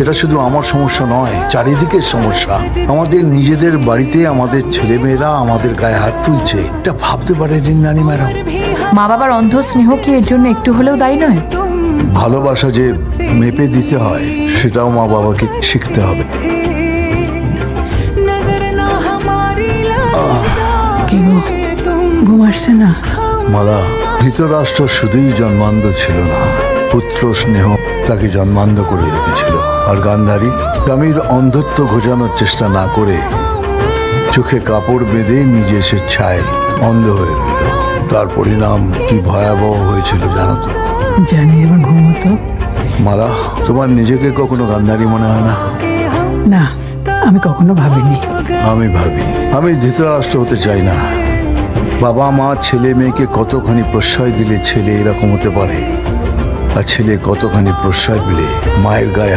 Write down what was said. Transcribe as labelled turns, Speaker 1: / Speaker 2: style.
Speaker 1: এটা শুধু আমার সমস্যা নয় চারিদিকের সমস্যা। আমাদের নিজেদের বাড়িতে আমাদের ছেলেমেয়েরা আমাদের গায়ে হাত তুলছে। এটা ভাবতে পারে নানি ম্যাডাম।
Speaker 2: মা বাবার অন্ধ স্নেহ কি এর জন্য একটু হলেও দায়ী নয়?
Speaker 1: ভালোবাসা যে মেপে দিতে হয় সেটাও মা বাবাকে শিখতে হবে।
Speaker 3: কি না।
Speaker 1: মালা ধৃতরাষ্ট্র শুধুই জন্মান্ধ ছিল না পুত্র স্নেহ তাকে জন্মান্ধ করে রেখেছিল। আর গান্ধারী স্বামীর অন্ধত্ব ঘোচানোর চেষ্টা না করে চোখে কাপড় বেঁধে নিজে স্বেচ্ছায় অন্ধ হয়ে রইল। তার পরিণাম কি ভয়াবহ হয়েছিল জানো তো?
Speaker 3: জানি এবার ঘুমোতো
Speaker 1: মালা তোমার নিজেকে কখনো গান্ধারী মনে হয় না?
Speaker 3: না আমি কখনো ভাবিনি।
Speaker 1: আমি ভাবি আমি ধৃতরাষ্ট্র হতে চাই না। বাবা মা ছেলে মেয়েকে কতখানি প্রশ্রয় দিলে ছেলে এরকম হতে পারে? আর ছেলে কতখানি প্রশ্রয় পেলে মায়ের গায়ে